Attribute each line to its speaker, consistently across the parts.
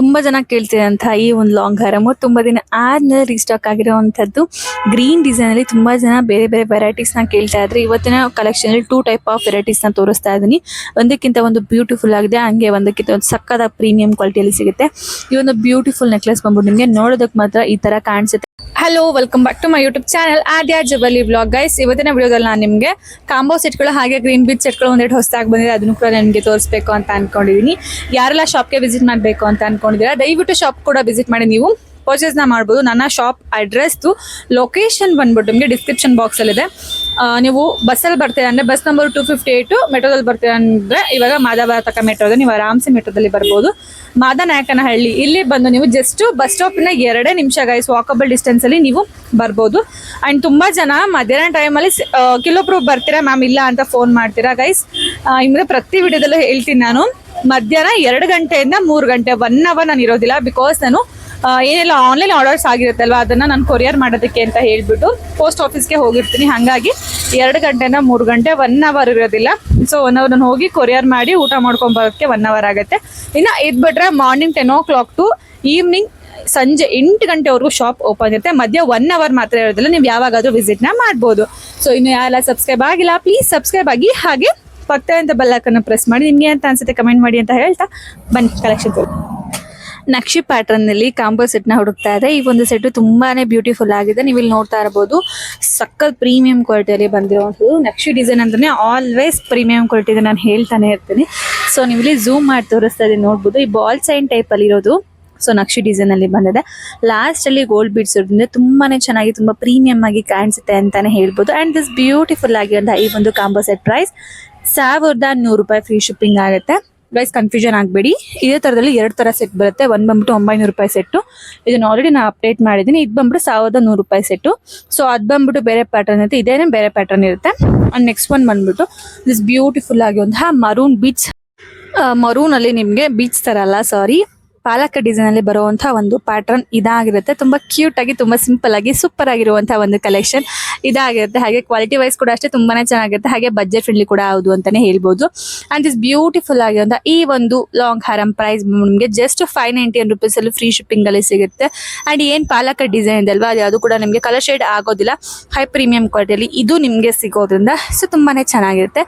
Speaker 1: ತುಂಬಾ ಜನ ಕೇಳ್ತಿರೋಂತಹ ಈ ಒಂದು ಲಾಂಗ್ ಹರಮು ತುಂಬಾ ದಿನ ಆದ್ಮೇಲೆ ರೀಸ್ಟಾಕ್ ಆಗಿರುವಂತದ್ದು ಗ್ರೀನ್ ಡಿಸೈನ್ ಅಲ್ಲಿ ತುಂಬಾ ಜನ ಬೇರೆ ಬೇರೆ ವೆರೈಟೀಸ್ನ ಕೇಳ್ತಾ ಇದ್ರೆ. ಇವತ್ತಿನ ಕಲೆಕ್ಷನ್ ಅಲ್ಲಿ ಟೂ ಟೈಪ್ ಆಫ್ ವೆರೈಟೀಸ್ನ ತೋರಿಸ್ತಾ ಇದೀನಿ ಒಂದಕ್ಕಿಂತ ಒಂದು ಬ್ಯೂಟಿಫುಲ್ ಆಗಿದೆ, ಹಂಗೆ ಒಂದಕ್ಕಿಂತ ಒಂದು ಸಕ್ಕದ ಪ್ರೀಮಿಯಂ ಕ್ವಾಲಿಟಿಯಲ್ಲಿ ಸಿಗುತ್ತೆ. ಈ ಒಂದು ಬ್ಯೂಟಿಫುಲ್ ನೆಕ್ಲೆಸ್ ಬಂದ್ಬಿಟ್ಟು ನಿಮಗೆ ನೋಡೋದಕ್ಕೆ ಮಾತ್ರ ಈ ತರ ಕಾಣಿಸುತ್ತೆ. Hello welcome back to my YouTube channel Adya Jabali blog guys ಇವತ್ತಿನ ವಿಡಿಯೋದಲ್ಲಿ ನಾನು ನಿಮಗೆ ಕಾಂಬೋ ಸೆಟ್ಗಳು ಹಾಗೆ ಗ್ರೀನ್ ಬೀಚ್ ಸೆಟ್ಗಳು ಒಂದೆರಡು ಹೊಸದಾಗಿ ಬಂದಿದೆ, ಅದನ್ನು ಕೂಡ ನಿಮಗೆ ತೋರಿಸ್ಬೇಕು ಅಂತ ಅಂದ್ಕೊಂಡಿದ್ದೀನಿ ಯಾರೆಲ್ಲ ಶಾಪ್ಗೆ ವಿಸಿಟ್ ಮಾಡಬೇಕು ಅಂತ ಅಂದ್ಕೊಂಡಿದ್ದೀರಾ ದಯವಿಟ್ಟು ಶಾಪ್ ಕೂಡ ವಿಸಿಟ್ ಮಾಡಿ ನೀವು. Purchase ನ ಮಾಡ್ಬೋದು. ನನ್ನ ಶಾಪ್ ಅಡ್ರೆಸ್ದು ಲೊಕೇಶನ್ ಬಂದ್ಬಿಟ್ಟು ನಿಮಗೆ ಡಿಸ್ಕ್ರಿಪ್ಷನ್ ಬಾಕ್ಸಲ್ಲಿದೆ ನೀವು ಬಸ್ಸಲ್ಲಿ ಬರ್ತೀರಾ ಅಂದರೆ bus number two fifty eight ಮೆಟ್ರೋದಲ್ಲಿ ಬರ್ತೀರಾ ಅಂದರೆ ಇವಾಗ ಮಾದಾಬಾರ ತಕ್ಕ ಮೆಟ್ರೋದ, ನೀವು ಆರಾಮ್ಸೆ ಮೆಟ್ರೋದಲ್ಲಿ ಬರ್ಬೋದು. ಮಾದನಾಯಕನಹಳ್ಳಿ, ಇಲ್ಲಿ ಬಂದು ನೀವು ಜಸ್ಟ್ ಬಸ್ ಸ್ಟಾಪಿನ ಎರಡೇ ನಿಮಿಷ ಗೈಸ್ ವಾಕಬಲ್ ಡಿಸ್ಟೆನ್ಸಲ್ಲಿ ನೀವು ಬರ್ಬೋದು. ಆ್ಯಂಡ್ ತುಂಬ ಜನ ಮಧ್ಯಾಹ್ನ ಟೈಮಲ್ಲಿ ಕೆಲವೊಬ್ರು ಬರ್ತೀರಾ, ಮ್ಯಾಮ್ ಇಲ್ಲ ಅಂತ ಫೋನ್ ಮಾಡ್ತೀರಾ ಗೈಸ್ ನಿಮಗೆ ಪ್ರತಿ ವಿಡಿಯೋದಲ್ಲೂ ಹೇಳ್ತೀನಿ ನಾನು. ಮಧ್ಯಾಹ್ನ ಎರಡು ಗಂಟೆಯಿಂದ ಮೂರು ಗಂಟೆ ಒನ್ ಅವರ್ ನಾನು ಇರೋದಿಲ್ಲ ಬಿಕಾಸ್ ನಾನು ಏನೆಲ್ಲ ಆನ್ಲೈನ್ ಆರ್ಡರ್ಸ್ ಆಗಿರುತ್ತಲ್ವ, ಅದನ್ನ ನಾನು ಕೊರಿಯರ್ ಮಾಡೋದಕ್ಕೆ ಅಂತ ಹೇಳ್ಬಿಟ್ಟು ಪೋಸ್ಟ್ ಆಫೀಸ್ಗೆ ಹೋಗಿರ್ತೀನಿ. ಹಾಗಾಗಿ ಎರಡು ಗಂಟೆಯಿಂದ ಮೂರು ಗಂಟೆ ಒನ್ ಅವರ್ ಇರೋದಿಲ್ಲ. ಸೊ ಒನ್ ಅವರ್ ನಾನು ಹೋಗಿ ಕೊರಿಯರ್ ಮಾಡಿ ಊಟ ಮಾಡ್ಕೊಂಡು ಬರೋಕ್ಕೆ ಒನ್ ಅವರ್ ಆಗುತ್ತೆ. ಇನ್ನು ಇದು ಬಿಟ್ರೆ morning ten o'clock to evening ಸಂಜೆ ಎಂಟು ಗಂಟೆವರೆಗೂ ಶಾಪ್ ಓಪನ್ ಇರುತ್ತೆ. ಮಧ್ಯ ಒನ್ ಅವರ್ ಮಾತ್ರ ಇರೋದಿಲ್ಲ. ನೀವು ಯಾವಾಗಾದರೂ ವಿಸಿಟ್ನ ಮಾಡ್ಬೋದು. ಸೊ ಇನ್ನು ಯಾರೆಲ್ಲ ಸಬ್ಸ್ಕ್ರೈಬ್ ಆಗಿಲ್ಲ ಪ್ಲೀಸ್ ಸಬ್ಸ್ಕ್ರೈಬ್ ಆಗಿ ಹಾಗೆ ಪಕ್ಕ ಅಂತ ಬೆಲ್ಲಕ್ಕನ್ನು ಪ್ರೆಸ್ ಮಾಡಿ. ನಿಮಗೆ ಅಂತ ಅನ್ಸುತ್ತೆ ಕಮೆಂಟ್ ಮಾಡಿ ಅಂತ ಹೇಳ್ತಾ, ಬನ್ನಿ ಕಲೆಕ್ಷನ್ ನಕ್ಷಿ ಪ್ಯಾಟರ್ನ್ನಲ್ಲಿ ಕಾಂಬೋ ಸೆಟ್ನ ಹುಡುಕ್ತಾ ಇದೆ. ಈ ಒಂದು ಸೆಟ್ ತುಂಬಾನೇ ಬ್ಯೂಟಿಫುಲ್ ಆಗಿದೆ. ನೀವು ಇಲ್ಲಿ ನೋಡ್ತಾ ಇರಬಹುದು ಸಕ್ಕತ್ ಪ್ರೀಮಿಯಂ ಕ್ವಾಲಿಟಿಯಲ್ಲಿ ಬಂದಿರುವಂಥದ್ದು. ನಕ್ಷಿ ಡಿಸೈನ್ ಅಂದ್ರೆ ಆಲ್ವೇಸ್ ಪ್ರೀಮಿಯಂ ಕ್ವಾಲಿಟಿ ನಾನು ಹೇಳ್ತಾನೆ ಇರ್ತೀನಿ. ಸೊ ನೀವು ಇಲ್ಲಿ ಝೂಮ್ ಮಾಡಿ ತೋರಿಸ್ತಾ ಇದೀನಿ ನೋಡಬಹುದು ಈ ಬಾಲ್ ಸೈನ್ ಟೈಪ್ ಅಲ್ಲಿ ಇರೋದು. ಸೊ ನಕ್ಷಿ ಡಿಸೈನ್ ಅಲ್ಲಿ ಬಂದಿದೆ. ಲಾಸ್ಟ್ ಅಲ್ಲಿ ಗೋಲ್ಡ್ ಬೀಡ್ಸ್ ಇರೋದ್ರಿಂದ ತುಂಬಾನೇ ಚೆನ್ನಾಗಿ, ತುಂಬಾ ಪ್ರೀಮಿಯಂ ಆಗಿ ಕಾಣಿಸುತ್ತೆ ಅಂತಾನೆ ಹೇಳ್ಬೋದು. ಅಂಡ್ ದಿಸ್ ಬ್ಯೂಟಿಫುಲ್ ಆಗಿರುವಂತಹ ಈ ಒಂದು ಕಾಂಬೋ ಸೆಟ್ ಪ್ರೈಸ್ ಸಾವಿರದ ನೂರು ರೂಪಾಯಿ ಫ್ರೀ ಶಿಪ್ಪಿಂಗ್ ಆಗುತ್ತೆ. ಗೈಸ್ ಕನ್ಫ್ಯೂಷನ್ ಆಗಬೇಡಿ. ಇದೇ ಥರದಲ್ಲಿ ಎರಡು ಥರ ಸೆಟ್ ಬರುತ್ತೆ. ಒಂದು ಬಂದ್ಬಿಟ್ಟು ಒಂಬೈನೂರು ರೂಪಾಯಿ ಸೆಟ್ಟು ಇದನ್ನು ಆಲ್ರೆಡಿ ನಾನು ಅಪ್ಡೇಟ್ ಮಾಡಿದ್ದೀನಿ. ಇದು ಬಂದ್ಬಿಟ್ಟು ಸಾವಿರದ ನೂರು ರೂಪಾಯಿ ಸೆಟ್ಟು ಸೊ ಅದು ಬಂದ್ಬಿಟ್ಟು ಬೇರೆ ಪ್ಯಾಟರ್ನ್ ಇರುತ್ತೆ. ಇದೇನೇ ಬೇರೆ ಪ್ಯಾಟರ್ನ್ ಇರುತ್ತೆ. ಆ್ಯಂಡ್ ನೆಕ್ಸ್ಟ್ ಒನ್ ಬಂದ್ಬಿಟ್ಟು ದಿಸ್ ಬ್ಯೂಟಿಫುಲ್ ಆಗಿರುವಂತಹ ಮರೂನ್ ಬೀಚ್ ಮರೂನಲ್ಲಿ ನಿಮಗೆ ಬೀಚ್ ಥರ ಅಲ್ಲ ಸಾರಿ ಪಾಲಕ ಡಿಸೈನ್ ಅಲ್ಲಿ ಬರುವಂತಹ ಒಂದು ಪ್ಯಾಟರ್ನ್ ಇದಾಗಿರುತ್ತೆ. ತುಂಬಾ ಕ್ಯೂಟ್ ಆಗಿ, ತುಂಬಾ ಸಿಂಪಲ್ ಆಗಿ ಸೂಪರ್ ಆಗಿರುವಂತಹ ಒಂದು ಕಲೆಕ್ಷನ್ ಇದಾಗಿರುತ್ತೆ. ಹಾಗೆ ಕ್ವಾಲಿಟಿ ವೈಸ್ ಕೂಡ ಅಷ್ಟೇ ತುಂಬಾನೇ ಚೆನ್ನಾಗಿರುತ್ತೆ. ಹಾಗೆ ಬಜೆಟ್ ಫ್ರೆಂಡ್ಲಿ ಕೂಡ ಹೌದು ಅಂತಾನೆ ಹೇಳ್ಬೋದು. ಅಂಡ್ ಇಸ್ ಬ್ಯೂಟಿಫುಲ್ ಆಗಿರುವಂತಹ ಈ ಒಂದು ಲಾಂಗ್ ಹಾರಂ ಪ್ರೈಸ್ ನಿಮಗೆ ಜಸ್ಟ್ ಫೈವ್ ನೈಂಟಿ ರುಪೀಸ್ ಅಲ್ಲಿ ಫ್ರೀ ಶಿಪ್ಪಿಂಗ್ ಅಲ್ಲಿ ಸಿಗುತ್ತೆ. ಅಂಡ್ ಏನ್ ಪಾಲಕ ಡಿಸೈನ್ ಇದೆ ಅಲ್ವಾ? ಅದು ಯಾವುದು ಕೂಡ ನಿಮಗೆ ಕಲರ್ ಶೇಡ್ ಆಗೋದಿಲ್ಲ. ಹೈ ಪ್ರೀಮಿಯಂ ಕ್ವಾಲಿಟಿಯಲ್ಲಿ ಇದು ನಿಮಗೆ ಸಿಗೋದ್ರಿಂದ ಸೊ ತುಂಬಾನೇ ಚೆನ್ನಾಗಿರುತ್ತೆ.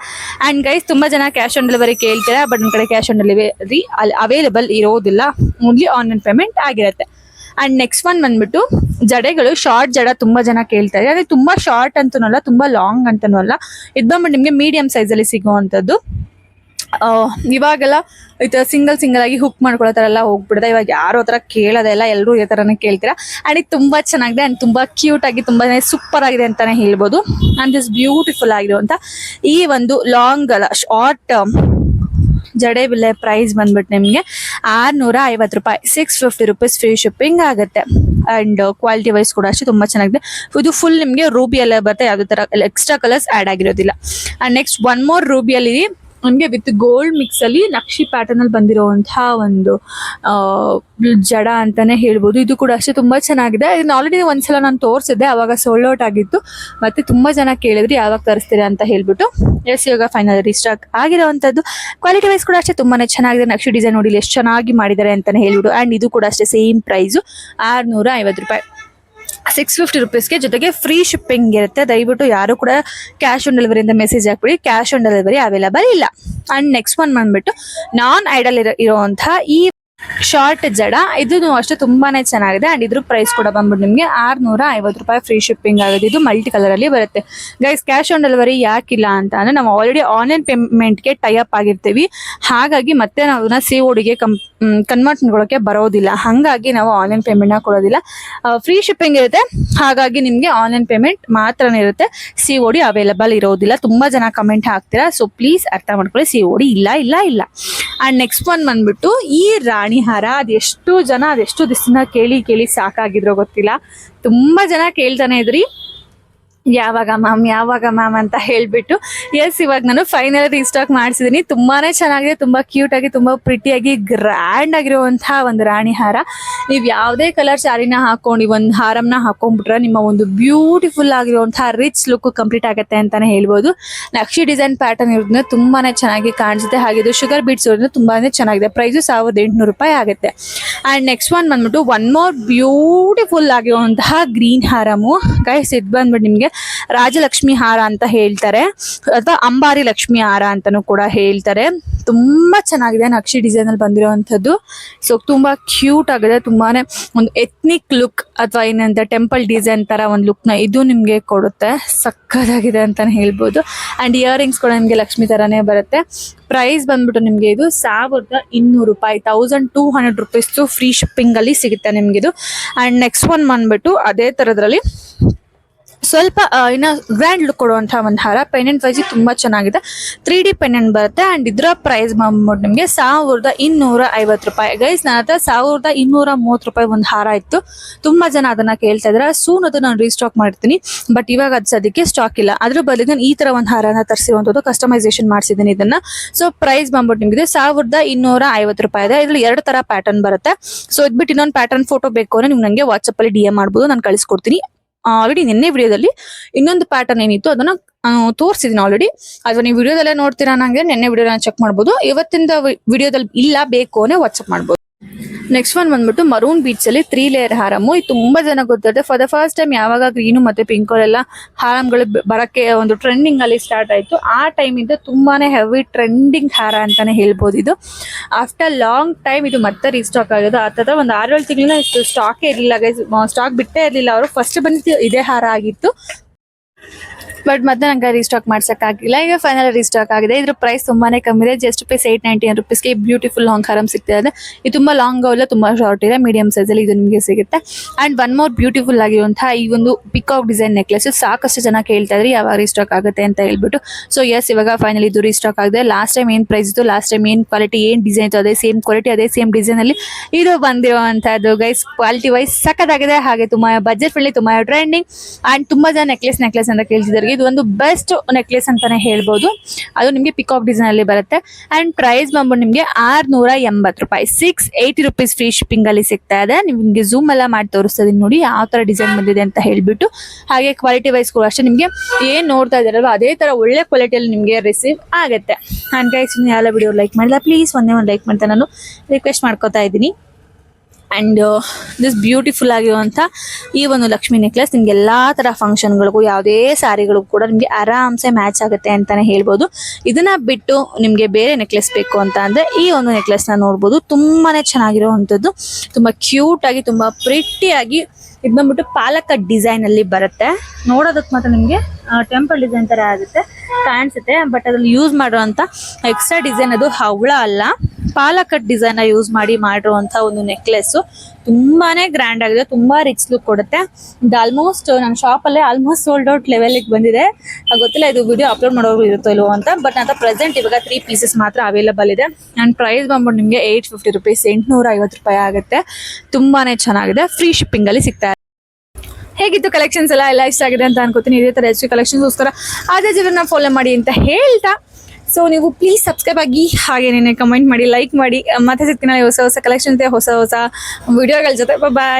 Speaker 1: ಅಂಡ್ ಗೈಸ್ ತುಂಬಾ ಜನ ಕ್ಯಾಶ್ ಆನ್ ಡೆಲಿವರಿ ಕೇಳ್ತಾರೆ? ಬಟ್ ನಮ್ಮ ಕಡೆ ಕ್ಯಾಶ್ ಆನ್ ಡೆಲಿವರಿ ಅಲ್ಲಿ ಅವೈಲೇಬಲ್ ಇರೋದಿಲ್ಲ. ಓನ್ಲಿ ಆನ್ಲೈನ್ ಪೇಮೆಂಟ್ ಆಗಿರುತ್ತೆ. ಅಂಡ್ ನೆಕ್ಸ್ಟ್ ಒನ್ ಬಂದ್ಬಿಟ್ಟು ಜಡೆಗಳು ಶಾರ್ಟ್ ಜಡ ತುಂಬಾ ಜನ ಕೇಳ್ತಾರೆ ಅದೇ ತುಂಬಾ ಶಾರ್ಟ್ ಅಂತನೂ ಅಲ್ಲ ತುಂಬಾ ಲಾಂಗ್ ಅಂತನೂ ಅಲ್ಲ ಇದು ಬಂದ್ಬಿಟ್ಟು ನಿಮಗೆ ಮೀಡಿಯಂ ಸೈಜ್ ಅಲ್ಲಿ ಸಿಗುವಂತದ್ದು ಆ, ಇವಾಗೆಲ್ಲ ಇದು ಸಿಂಗಲ್ ಸಿಂಗಲ್ ಆಗಿ ಹುಕ್ ಮಾಡ್ಕೊಳ್ಳೋ ಥರ ಎಲ್ಲ ಹೋಗ್ಬಿಡ್ದೆ ಇವಾಗ ಯಾರು ಹತ್ರ ಕೇಳೋದೇ ಇಲ್ಲ. ಎಲ್ಲರೂ ಈ ಥರನೇ ಕೇಳ್ತೀರಾ? ಆ್ಯಂಡ್ ಇದು ತುಂಬ ಚೆನ್ನಾಗಿದೆ ಆ್ಯಂಡ್ ತುಂಬ ಕ್ಯೂಟ್ ಆಗಿ ತುಂಬಾ ಸೂಪರ್ ಆಗಿದೆ ಅಂತಾನೆ ಹೇಳ್ಬೋದು. ಆ್ಯಂಡ್ ದಿಸ್ ಬ್ಯೂಟಿಫುಲ್ ಆಗಿರುವಂಥ ಈ ಒಂದು ಲಾಂಗ್ ಶಾರ್ಟ್ ಜಡೆ ಬಿಲ್ಲೆ ಪ್ರೈಸ್ ಬಂದ್ಬಿಟ್ಟು ನಿಮಗೆ ಆರುನೂರ ಐವತ್ತು ರೂಪಾಯಿ. Six fifty rupees free shipping ಆಗುತ್ತೆ. ಆ್ಯಂಡ್ ಕ್ವಾಲಿಟಿ ವೈಸ್ ಕೂಡ ಅಷ್ಟೇ ತುಂಬ ಚೆನ್ನಾಗಿದೆ. ಇದು ಫುಲ್ ನಿಮಗೆ ರೂಬಿಯಲ್ಲೇ ಬರುತ್ತೆ. ಯಾವುದೇ ಥರ ಎಕ್ಸ್ಟ್ರಾ ಕಲರ್ಸ್ ಆ್ಯಡ್ ಆಗಿರೋದಿಲ್ಲ. ಆ್ಯಂಡ್ ನೆಕ್ಸ್ಟ್ ಒನ್ ಮೋರ್ ರೂಬಿಯಲ್ಲಿ ನಮಗೆ ವಿತ್ ಗೋಲ್ಡ್ ಮಿಕ್ಸಲ್ಲಿ ನಕ್ಷಿ ಪ್ಯಾಟರ್ನಲ್ಲಿ ಬಂದಿರುವಂತಹ ಒಂದು ಜಡ ಅಂತಾನೆ ಹೇಳ್ಬೋದು. ಇದು ಕೂಡ ಅಷ್ಟೇ ತುಂಬಾ ಚೆನ್ನಾಗಿದೆ. ಇದನ್ನ ಆಲ್ರೆಡಿ ಒಂದ್ಸಲ ನಾನು ತೋರಿಸಿದ್ದೆ ಆವಾಗ ಸೋಲ್ಡ್ ಔಟ್ ಆಗಿತ್ತು. ಮತ್ತೆ ತುಂಬಾ ಜನ ಕೇಳಿದ್ರಿ, ಯಾವಾಗ ತರಿಸ್ತೀರಾ ಅಂತ ಹೇಳ್ಬಿಟ್ಟು. ಎಸ್, ಇವಾಗ ಫೈನಲ್ ರಿಸ್ಟಾಕ್ ಆಗಿರೋವಂಥದ್ದು. ಕ್ವಾಲಿಟಿ ವೈಸ್ ಕೂಡ ಅಷ್ಟೇ ತುಂಬಾನೇ ಚೆನ್ನಾಗಿದೆ. ನಕ್ಷಿ ಡಿಸೈನ್ ನೋಡಿ ಎಷ್ಟು ಚೆನ್ನಾಗಿ ಮಾಡಿದ್ದಾರೆ ಅಂತಲೇ ಹೇಳ್ಬಿಟ್ಟು. ಆ್ಯಂಡ್ ಇದು ಕೂಡ ಅಷ್ಟೇ ಸೇಮ್ ಪ್ರೈಸು ಆರುನೂರ ರೂಪಾಯಿ. ಸಿಕ್ಸ್ ಫಿಫ್ಟಿ ರುಪೀಸ್ಗೆ ಜೊತೆಗೆ ಫ್ರೀ ಶಿಪ್ಪಿಂಗ್ ಇರುತ್ತೆ. ದಯವಿಟ್ಟು ಯಾರು ಕೂಡ ಕ್ಯಾಶ್ ಆನ್ ಡೆಲಿವರಿಯಿಂದ ಮೆಸೇಜ್ ಹಾಕ್ಬಿಡಿ. ಕ್ಯಾಶ್ ಆನ್ ಡೆಲಿವರಿ ಅವೈಲಬಲ್ ಇಲ್ಲ. ಅಂಡ್ ನೆಕ್ಸ್ಟ್ ಒನ್ ಬಂದ್ಬಿಟ್ಟು ನಾನ್ ಐಡಲ್ ಇರೋ ಇರೋವಂಥ ಈ ಶಾರ್ಟ್ ಜಡ ಇದು ಅಷ್ಟೇ ತುಂಬಾನೇ ಚೆನ್ನಾಗಿದೆ. ಅಂಡ್ ಇದ್ರ ಪ್ರೈಸ್ ಕೂಡ ಬಂದ್ಬಿಟ್ಟು ನಿಮಗೆ ಆರ್ನೂರ ಐವತ್ತು ರೂಪಾಯಿ ಫ್ರೀ ಶಿಪ್ಪಿಂಗ್ ಆಗುತ್ತೆ. ಇದು ಮಲ್ಟಿ ಕಲರ್ ಅಲ್ಲಿ ಬರುತ್ತೆ. ಗೈಸ್ ಕ್ಯಾಶ್ ಆನ್ ಡೆಲಿವರಿ ಯಾಕಿಲ್ಲ ಅಂತ ಅಂದ್ರೆ ನಾವು ಆಲ್ರೆಡಿ ಆನ್ಲೈನ್ ಪೇಮೆಂಟ್ಗೆ ಟೈ ಅಪ್ ಆಗಿರ್ತೀವಿ. ಹಾಗಾಗಿ ಮತ್ತೆ ನಾವು ಅದನ್ನ ಸಿ ಓಡಿಗೆ ಕನ್ವರ್ಟ್ ಮಾಡ್ಕೊಳಕ್ಕೆ ಬರೋದಿಲ್ಲ. ಹಾಗಾಗಿ ನಾವು ಆನ್ಲೈನ್ ಪೇಮೆಂಟ್ನ ಕೊಡೋದಿಲ್ಲ. ಫ್ರೀ ಶಿಪ್ಪಿಂಗ್ ಇರುತ್ತೆ. ಹಾಗಾಗಿ ನಿಮಗೆ ಆನ್ಲೈನ್ ಪೇಮೆಂಟ್ ಮಾತ್ರನೇ ಇರುತ್ತೆ. ಸಿ ಓಡಿ ಅವೈಲಬಲ್ ಇರೋದಿಲ್ಲ. ತುಂಬಾ ಜನ ಕಮೆಂಟ್ ಹಾಕ್ತೀರಾ. ಸೊ ಪ್ಲೀಸ್ ಅರ್ಥ ಮಾಡ್ಕೊಳ್ಳಿ. ಸಿ ಓಡಿ ಇಲ್ಲ ಇಲ್ಲ ಇಲ್ಲ. ಅಂಡ್ ನೆಕ್ಸ್ಟ್ ಒನ್ ಬಂದ್ಬಿಟ್ಟು ಈ ರಾಣಿ ಹಾರ ಅದೆಷ್ಟು ಜನ ಅದೆಷ್ಟು ದಿಸ್ನ ಕೇಳಿ ಕೇಳಿ ಸಾಕಾಗಿದ್ರೋ ಗೊತ್ತಿಲ್ಲ. ತುಂಬಾ ಜನ ಕೇಳ್ತಾನೆ ಇದ್ರಿ. ಯಾವಾಗ ಮ್ಯಾಮ್ ಯಾವಾಗ ಮ್ಯಾಮ್ ಅಂತ ಹೇಳ್ಬಿಟ್ಟು ಎಸ್ ಇವಾಗ ನಾನು ಫೈನಲ್ ರೀಸ್ಟಾಕ್ ಚೆನ್ನಾಗಿದೆ, ತುಂಬಾ ಕ್ಯೂಟ್ ಆಗಿ, ತುಂಬಾ ಪ್ರಿಟಿಯಾಗಿ ಗ್ರ್ಯಾಂಡ್ ಆಗಿರುವಂತಹ ಒಂದು ರಾಣಿ ಹಾರ. ನೀವು ಯಾವುದೇ ಕಲರ್ ಸ್ಯಾರಿನ ಹಾಕೊಂಡು ಒಂದು ಹಾರಮ್ನ ಹಾಕೊಂಡ್ಬಿಟ್ರೆ ನಿಮ್ಮ ಒಂದು ಬ್ಯೂಟಿಫುಲ್ ಆಗಿರುವಂತಹ ರಿಚ್ ಲುಕ್ ಕಂಪ್ಲೀಟ್ ಆಗುತ್ತೆ ಅಂತಾನೆ ಹೇಳ್ಬೋದು. ನಕ್ಷಿ ಡಿಸೈನ್ ಪ್ಯಾಟರ್ನ್ ಇರೋದ್ರಿಂದ ತುಂಬಾನೇ ಚೆನ್ನಾಗಿ ಕಾಣಿಸುತ್ತೆ. ಹಾಗೆ ಶುಗರ್ ಬೀಟ್ಸ್ ಇರೋದ್ರಿಂದ ತುಂಬಾನೇ ಚೆನ್ನಾಗಿದೆ. ಪ್ರೈಸು ಸಾವಿರದ ಎಂಟುನೂರು ರೂಪಾಯಿ ಆಗುತ್ತೆ. ಆ್ಯಂಡ್ ನೆಕ್ಸ್ಟ್ ಒನ್ ಬಂದ್ಬಿಟ್ಟು ಒನ್ ಮೋರ್ ಬ್ಯೂಟಿಫುಲ್ ಆಗಿರುವಂತಹ ಗ್ರೀನ್ ಹಾರಮು. ಗೈಸ್ ಇದು ಬಂದ್ಬಿಟ್ಟು ನಿಮಗೆ ರಾಜಲಕ್ಷ್ಮಿ ಹಾರ ಅಂತ ಹೇಳ್ತಾರೆ. ಅಥವಾ ಅಂಬಾರಿ ಲಕ್ಷ್ಮಿ ಹಾರ ಅಂತಾನೂ ಕೂಡ ಹೇಳ್ತಾರೆ. ತುಂಬ ಚೆನ್ನಾಗಿದೆ. ನಕ್ಷಿ ಡಿಸೈನಲ್ಲಿ ಬಂದಿರೋವಂಥದ್ದು. ಸೊ ತುಂಬ ಕ್ಯೂಟ್ ಆಗಿದೆ. ತುಂಬಾ ಒಂದು ಎತ್ನಿಕ್ ಲುಕ್ ಅಥವಾ ಏನಂತ ಟೆಂಪಲ್ ಡಿಸೈನ್ ಥರ ಒಂದು ಲುಕ್ನ ಇದು ನಿಮಗೆ ಕೊಡುತ್ತೆ. ಸಕ್ಕತ್ತಾಗಿದೆ ಅಂತಲೇ ಹೇಳ್ಬೋದು. ಆ್ಯಂಡ್ ಇಯರಿಂಗ್ಸ್ ಕೂಡ ನಿಮಗೆ ಲಕ್ಷ್ಮಿ ಥರನೇ ಬರುತ್ತೆ. ಪ್ರೈಸ್ ಬಂದ್ಬಿಟ್ಟು ನಿಮಗೆ ಇದು ಸಾವಿರದ ಇನ್ನೂರು ರೂಪಾಯಿ ತೌಸಂಡ್ ಟೂ ಹಂಡ್ರೆಡ್ ರುಪೀಸ್ದು ಫ್ರೀ ಶಿಪ್ಪಿಂಗಲ್ಲಿ ಸಿಗುತ್ತೆ ನಿಮಗಿದು ಆ್ಯಂಡ್ ನೆಕ್ಸ್ಟ್ ಒನ್ ಬಂದ್ಬಿಟ್ಟು ಅದೇ ಥರದ್ರಲ್ಲಿ ಸ್ವಲ್ಪ ಇನ್ನ ಗ್ರ್ಯಾಂಡ್ ಲುಕ್ ಕೊಡುವಂತಹ ಒಂದು ಹಾರ. ಪೆಂಡೆಂಟ್ ವೈಸ್ ತುಂಬಾ ಚೆನ್ನಾಗಿದೆ. ತ್ರೀ ಡಿ ಪೆಂಡೆಂಟ್ ಬರುತ್ತೆ. ಅಂಡ್ ಇದರ ಪ್ರೈಸ್ ಬಂದ್ಬಿಟ್ಟು ನಿಮಗೆ ಸಾವಿರದ ಇನ್ನೂರ ಐವತ್ತು ರೂಪಾಯಿ. ಗೈಸ್ ನನ್ನ ಹತ್ರ ಸಾವಿರದ ಇನ್ನೂರ ಮೂವತ್ತು ರೂಪಾಯಿ ಒಂದು ಹಾರ ಇತ್ತು. ತುಂಬಾ ಜನ ಅದನ್ನ ಕೇಳ್ತಾ ಇದ್ರೆ. ಸೂನ್ ಅದು ನಾನು ರೀಸ್ಟಾಕ್ ಮಾಡ್ತೀನಿ. ಬಟ್ ಇವಾಗ ಅದು ಸದ್ಯಕ್ಕೆ ಸ್ಟಾಕ್ ಇಲ್ಲ. ಅದ್ರ ಬದಲಿಗೆ ನಾನು ಈ ತರ ಒಂದು ಹಾರನ ತರಿಸಿರುವಂಥದ್ದು ಕಸ್ಟಮೈಸೇಷನ್ ಮಾಡಿಸಿದ್ದೀನಿ ಇದನ್ನ. ಸೊ ಪ್ರೈಸ್ ಬಂದ್ಬಿಟ್ಟು ನಿಮಗೆ ಸಾವಿರದ ಇನ್ನೂರ ಐವತ್ತು ರೂಪಾಯಿ ಇದೆ. ಇದ್ರಲ್ಲಿ ಎರಡು ತರ ಪ್ಯಾಟರ್ನ್ ಬರುತ್ತೆ. ಸೊ ಇದ್ಬಿಟ್ಟು ಇನ್ನೊಂದು ಪ್ಯಾಟರ್ನ್ ಫೋಟೋ ಬೇಕು ಅಂದ್ರೆ ನೀವು ನನಗೆ ವಾಟ್ಸಪ್ಪಲ್ಲಿ ಡಿ ಎಂ ಮಾಡ್ಬೋದು. ನಾನು ಕಳಿಸ್ಕೊಡ್ತೀನಿ. ಆಲ್ರೆಡಿ ನಿನ್ನೆ ವಿಡಿಯೋದಲ್ಲಿ ಇನ್ನೊಂದು ಪ್ಯಾಟರ್ನ್ ಏನಿತ್ತು ಅದನ್ನ ತೋರಿಸಿದೀನಿ ಆಲ್ರೆಡಿ ಅಥವಾ ನೀವು ವಿಡಿಯೋದಲ್ಲೇ ನೋಡ್ತೀರಾ ನಂಗೆ ನಿನ್ನೆ ವಿಡಿಯೋನ ಚೆಕ್ ಮಾಡ್ಬೋದು. ಇವತ್ತಿಂದ ವಿಡಿಯೋದಲ್ಲಿ ಇಲ್ಲ, ಬೇಕು ಅನ್ನೇ ವಾಟ್ಸಪ್ ಮಾಡ್ಬೋದು. ನೆಕ್ಸ್ಟ್ ಒನ್ ಬಂದ್ಬಿಟ್ಟು ಮರೂನ್ ಬೀಚ್ ಅಲ್ಲಿ ತ್ರೀ ಲೇಯರ್ ಹಾರಮು ಇದು ತುಂಬಾ ಜನ ಗೊತ್ತಿರುತ್ತೆ. ಫಾರ್ ದ ಫಸ್ಟ್ ಟೈಮ್ ಯಾವಾಗ ಗ್ರೀನು ಮತ್ತೆ ಪಿಂಕ್ ಎಲ್ಲ ಹಾರಂಗಳು ಬರಕ್ಕೆ ಒಂದು ಟ್ರೆಂಡಿಂಗ್ ಅಲ್ಲಿ ಸ್ಟಾರ್ಟ್ ಆಯ್ತು. ಆ ಟೈಮ್ ಇಂದ ತುಂಬಾನೇ ಹೆವಿ ಟ್ರೆಂಡಿಂಗ್ ಹಾರ ಅಂತಾನೆ ಹೇಳ್ಬೋದು ಇದು. ಆಫ್ಟರ್ ಲಾಂಗ್ ಟೈಮ್ ಇದು ಮತ್ತೆ ರೀಸ್ಟಾಕ್ ಆಗಿದೆ. ಆ ಥರ ಒಂದು ಆರೇಳು ತಿಂಗಳಿನ ಇಷ್ಟು ಸ್ಟಾಕೇ ಇರಲಿಲ್ಲ ಸ್ಟಾಕ್ ಬಿಟ್ಟೇ ಇರಲಿಲ್ಲ. ಅವರು ಫಸ್ಟ್ ಬಂದಿದ್ದು ಇದೇ ಹಾರ ಆಗಿತ್ತು. ಬಟ್ ಮತ್ತೆ ನಂಗೆ ರೀಸ್ಟಾಕ್ ಮಾಡ್ಸಕ್ಕಾಗಿಲ್ಲ ಈಗ ಫೈನಲ್ ರೀಸ್ಟಾಕ್ ಆಗಿದೆ. ಇದ್ರ ಪ್ರೈಸ್ ತುಂಬಾನೇ ಕಮ್ಮಿ ಇದೆ. ಜಸ್ಟ್ ರುಪೀಸ್ ಏಟ್ ನೈಂಟಿ ರುಪೀಸ್ಗೆ ಬ್ಯೂಟಿಫುಲ್ ಲಾಂಗ್ ಹಾರಮ್ ಇದೆ. ಇದು ತುಂಬಾ ಲಾಂಗ್ ಇಲ್ಲ ತುಂಬಾ ಶಾರ್ಟ್ ಇದೆ. ಮೀಡಿಯಂ ಸೈಜಲ್ಲಿ ಇದು ನಿಮಗೆ ಸಿಗುತ್ತೆ. ಅಂಡ್ ಒನ್ ಮೋರ್ ಬ್ಯೂಟಿಫುಲ್ ಆಗಿರುವಂತಹ ಈ ಒಂದು ಪಿಕಾಕ್ ಡಿಸೈನ್ ನೆಕ್ಲೆಸ್ ಸಾಕಷ್ಟು ಜನ ಕೇಳ್ತಾ ಇದ್ರಿ, ಯಾವಾಗ ರೀಸ್ಟಾಕ್ ಆಗುತ್ತೆ ಅಂತ ಹೇಳ್ಬಿಟ್ಟು. ಸೊ ಎಸ್ ಇವಾಗ ಫೈನಲ್ ಇದು ರೀಸ್ಟಾಕ್ ಆಗಿದೆ. ಲಾಸ್ಟ್ ಟೈಮ್ ಏನ್ ಪ್ರೈಸ್ ಇತ್ತು? ಲಾಸ್ಟ್ ಟೈಮ್ ಏನ್ ಕ್ವಾಲಿಟಿ ಏನ್ ಡಿಸೈನ್ ಇತ್ತು? ಅದೇ ಸೇಮ್ ಕ್ವಾಲಿಟಿ ಅದೇ ಸೇಮ್ ಡಿಸೈನ್ ಅಲ್ಲಿ ಇದು ಬಂದಿರುವಂತಹದ್ದು. ಗೈಸ್ ಕ್ವಾಲಿಟಿ ವೈಸ್ ಸಖತ್ತಾಗಿದೆ. ಹಾಗೆ ತುಂಬಾ ಬಜೆಟ್ ಫ್ರೆಂಡ್ಲಿ ತುಂಬಾ ಟ್ರೆಂಡಿಂಗ್ ಅಂಡ್ ತುಂಬಾ ಜನ ನೆಕ್ಲೆಸ್ ನೆಕ್ಲೆಸ್ ಅಂತ ಕೇಳ್ತಿದ್ದಾರೆ ಇದು ಒಂದು ಬೆಸ್ಟ್ ನೆಕ್ಲೆಸ್ ಅಂತಾನೆ ಹೇಳ್ಬೋದು. ಅದು ನಿಮಗೆ ಪಿಕಾಕ್ ಡಿಸೈನ್ ಅಲ್ಲಿ ಬರುತ್ತೆ. ಅಂಡ್ ಪ್ರೈಸ್ ಬಂದ್ಬಿಟ್ಟು ನಿಮಗೆ ಆರ್ನೂರ ಎಂಬತ್ತು ರೂಪಾಯಿ six eighty rupees free shipping ಅಲ್ಲಿ ಸಿಗ್ತಾ ಇದೆ. ನಿಮಗೆ ಝೂಮ್ ಎಲ್ಲ ಮಾಡಿ ತೋರಿಸ್ತದೆ ನೋಡಿ ಯಾವ ತರ ಡಿಸೈನ್ ಬಂದಿದೆ ಅಂತ ಹೇಳ್ಬಿಟ್ಟು. ಹಾಗೆ ಕ್ವಾಲಿಟಿ ವೈಸ್ ಕೂಡ ಅಷ್ಟೇ ನಿಮಗೆ ಏನ್ ನೋಡ್ತಾ ಇದಾರಲ್ವ ಅದೇ ತರ ಒಳ್ಳೆ ಕ್ವಾಲಿಟಿಯಲ್ಲಿ ನಿಮಗೆ ರಿಸೀವ್ ಆಗುತ್ತೆ. ಅಂಡ್ ಗೈಸ್ ಎಲ್ಲ ವಿಡಿಯೋ ಲೈಕ್ ಮಾಡಿಲ್ಲ ಪ್ಲೀಸ್ ಒಂದೇ ಒಂದು ಲೈಕ್ ಮಾಡ್ತಾ ನಾನು. ರಿಕ್ವೆಸ್ಟ್ ಮಾಡ್ಕೋತಾ ಇದ್ದೀನಿ. ಆ್ಯಂಡ್ ದಿಸ್ ಬ್ಯೂಟಿಫುಲ್ ಆಗಿರುವಂಥ ಈ ಒಂದು ಲಕ್ಷ್ಮಿ ನೆಕ್ಲೆಸ್ ನಿಮ್ಗೆ ಎಲ್ಲ ಥರ ಫಂಕ್ಷನ್ಗಳಿಗೂ ಯಾವುದೇ ಸ್ಯಾರಿಗಳಿಗೂ ಕೂಡ ನಿಮಗೆ ಆರಾಮ್ಸೆ ಮ್ಯಾಚ್ ಆಗುತ್ತೆ ಅಂತಲೇ ಹೇಳ್ಬೋದು. ಇದನ್ನು ಬಿಟ್ಟು ನಿಮಗೆ ಬೇರೆ ನೆಕ್ಲೆಸ್ ಬೇಕು ಅಂತ ಅಂದರೆ ಈ ಒಂದು ನೆಕ್ಲೆಸ್ನ ನೋಡ್ಬೋದು. ತುಂಬಾ ಚೆನ್ನಾಗಿರುವಂಥದ್ದು. ತುಂಬ ಕ್ಯೂಟಾಗಿ ತುಂಬ ಪ್ರಿಟ್ಟಿಯಾಗಿ ಇದು ಬಂದ್ಬಿಟ್ಟು ಪಾಲಕ ಡಿಸೈನಲ್ಲಿ ಬರುತ್ತೆ. ನೋಡೋದಕ್ಕೆ ಮಾತ್ರ ನಿಮಗೆ ಟೆಂಪಲ್ ಡಿಸೈನ್ ಥರ ಆಗುತ್ತೆ. ಕಾಣಿಸುತ್ತೆ ಬಟ್ ಅದ್ರಲ್ಲಿ ಯೂಸ್ ಮಾಡಿರುವಂತ ಎಕ್ಸ್ಟ್ರಾ ಡಿಸೈನ್ ಅದು ಹವಳ ಅಲ್ಲ. ಪಾಲಕಟ್ ಡಿಸೈನ್ ಯೂಸ್ ಮಾಡಿ ಮಾಡಿರುವಂತ ಒಂದು ನೆಕ್ಲೆಸ್ ತುಂಬಾನೇ ಗ್ರ್ಯಾಂಡ್ ಆಗಿದೆ, ತುಂಬಾ ರಿಚ್ ಲುಕ್ ಕೊಡುತ್ತೆ. ಇದು ಆಲ್ಮೋಸ್ಟ್ ನನ್ನ ಶಾಪಲ್ಲೇ ಆಲ್ಮೋಸ್ಟ್ ಸೋಲ್ಡ್ ಔಟ್ ಲೆವೆಲಿಗೆ ಬಂದಿದೆ. ಗೊತ್ತಿಲ್ಲ ಇದು ವಿಡಿಯೋ ಅಪ್ಲೋಡ್ ಮಾಡೋರು ಇರುತ್ತೋ ಇಲ್ವೋ ಅಂತ ಬಟ್ ಅಂತ ಪ್ರೆಸೆಂಟ್ ಇವಾಗ ತ್ರೀ ಪೀಸಸ್ ಮಾತ್ರ ಅವೈಲಬಲ್ ಇದೆ. ಆ್ಯಂಡ್ ಪ್ರೈಸ್ ಬಂದ್ಬಿಟ್ಟು ನಿಮಗೆ ಏಯ್ಟ್ ಫಿಫ್ಟಿ ರುಪೀಸ್ ಎಂಟುನೂರ ಐವತ್ತು ರೂಪಾಯಿ ಆಗುತ್ತೆ. ತುಂಬಾನೇ ಚೆನ್ನಾಗಿದೆ. ಫ್ರೀ ಶಿಪ್ಪಿಂಗಲ್ಲಿ ಸಿಗ್ತಾ ಇದೆ ಹೇಗಿತ್ತು ಕಲೆಕ್ಷನ್ಸ್ ಎಲ್ಲ? ಎಲ್ಲ ಇಷ್ಟ ಆಗಿದೆ ಅಂತ ಅನ್ಕೋತೀನಿ. ಇದೇ ಥರ ಹೆಚ್ಚು ಕಲೆಕ್ಷನ್ಸ್ಗೋಸ್ಕರ ಅದೇ ಜೀವನ ಫಾಲೋ ಮಾಡಿ ಅಂತ ಹೇಳ್ತಾ. ಸೊ ನೀವು ಪ್ಲೀಸ್ ಸಬ್ಸ್ಕ್ರೈಬ್ ಆಗಿ ಹಾಗೇನೇ ಕಮೆಂಟ್ ಮಾಡಿ ಲೈಕ್ ಮಾಡಿ. ಮತ್ತೆ ಸಿಗ್ತೀನಿ ಹೊಸ ಹೊಸ ಕಲೆಕ್ಷನ್ಸ್ ಹೊಸ ಹೊಸ ವಿಡಿಯೋಗಳ ಜೊತೆ. ಬಾಯ್